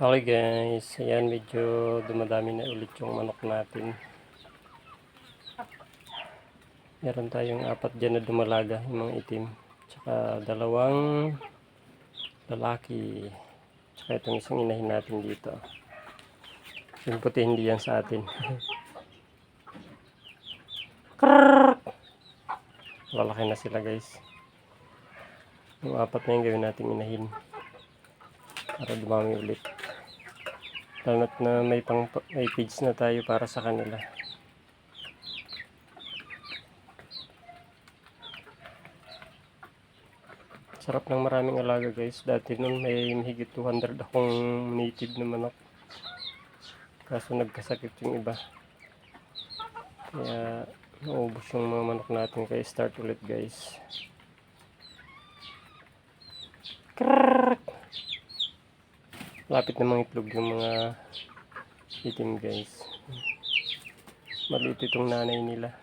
Okay guys, ayan medyo dumadami na ulit yung manok natin. Meron tayong apat dyan na dumalaga, yung mga itim. Tsaka dalawang lalaki. Tsaka itong isang inahin natin dito. Yung puti hindi yan sa atin. Lalaki na sila guys. Yung apat na yung gawin natin inahin. Para dumami ulit. Lalo't na may, pang, may feeds na tayo para sa kanila. Sarap ng maraming alaga guys. Dati nun may mahigit 200 akong native na manok. Kaso nagkasakit yung iba. Kaya naubos yung mga manok natin. Kaya start ulit guys. Krrrr! Lapit na mga itlog yung mga itim guys. Maliit itong nanay nila.